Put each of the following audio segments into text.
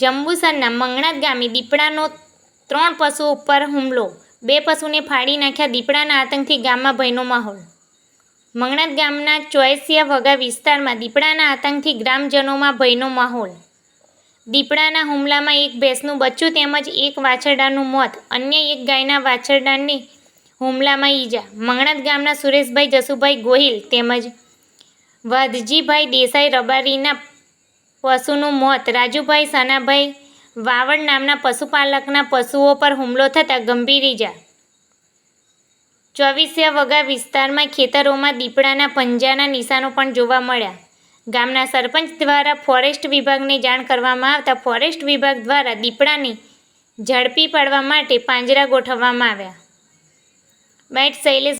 જંબુસરના મંગણાત ગામે દીપડાનો ત્રણ પશુઓ ઉપર હુમલો. બે પશુને ફાડી નાખ્યા દીપડાના આતંકથી ગામમાં ભયનો માહોલ. મંગણાત ગામના ચોયસિયા વગા વિસ્તારમાં દીપડાના આતંકથી ગ્રામજનોમાં ભયનો માહોલ. દીપડાના હુમલામાં એક ભેંસનું બચ્ચું તેમજ એક વાછરડાનું મોત, અન્ય એક ગાયના વાછરડાની હુમલામાં ઈજા. મંગણાત ગામના સુરેશભાઈ જસુભાઈ ગોહિલ તેમજ વાધજીભાઈ દેસાઈ રબારીના પશુનું મોત. રાજુભાઈ સનાભાઈ વાવડ નામના પશુપાલકના પશુઓ પર હુમલો થતાં ગંભીર ઈજા. ચોવીસિયા વગા વિસ્તારમાં ખેતરોમાં દીપડાના પંજાના નિશાનો પણ જોવા મળ્યા. ગામના સરપંચ દ્વારા ફોરેસ્ટ વિભાગને જાણ કરવામાં આવતા ફોરેસ્ટ વિભાગ દ્વારા દીપડાને ઝડપી પાડવા માટે પાંજરા ગોઠવવામાં આવ્યા. બેટ શૈલેષ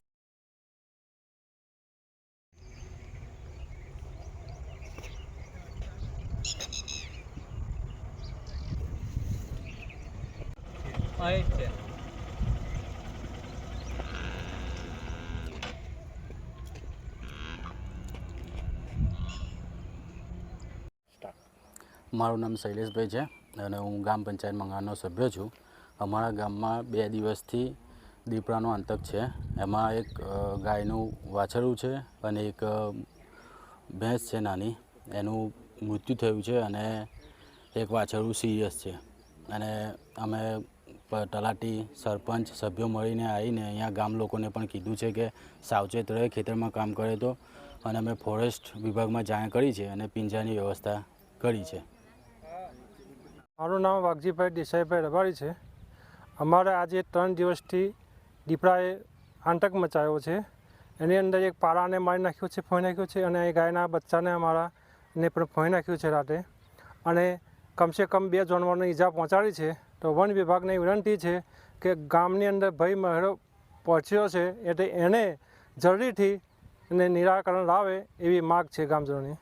અહીં છે મારું નામ શૈલેષભાઈ છે અને હું ગ્રામ પંચાયત મંગાનો સભ્ય છું. અમારા ગામમાં બે દિવસથી દીપડાનો આતંક છે. એમાં એક ગાયનું વાછરડું છે અને એક ભેંસ છે નાની. એનું મૃત્યુ થયું છે અને એક વાછરડું સિરિયસ છે. અને અમે તલાટી સરપંચ સભ્યો મળીને આવીને અહીંયા ગામ લોકોને પણ કીધું છે કે સાવચેત રહે, ખેતરમાં કામ કરે તો. અને અમે ફોરેસ્ટ વિભાગમાં જાણ કરી છે અને પિંજરાની વ્યવસ્થા કરી છે. મારું નામ વાઘજીભાઈ દેસાઈભાઈ રબારી છે. અમારે આજે ત્રણ દિવસથી દીપડાએ આંટક મચાવ્યો છે. એની અંદર એક પાડાને મારી નાખ્યો છે, ફોઈ નાખ્યો છે અને એ ગાયના બચ્ચાને અમારા ને પણ ફોઈ નાખ્યું છે રાતે. અને કમસે કમ બે જાનવરને ઈજા પહોંચાડી છે. તો વન વિભાગને વિનંતી છે કે ગામની અંદર ભય મહેરો પહોંચ્યો છે એટલે એને જલ્દીથી એને નિરાકરણ લાવે એવી માગ છે ગામજનોની.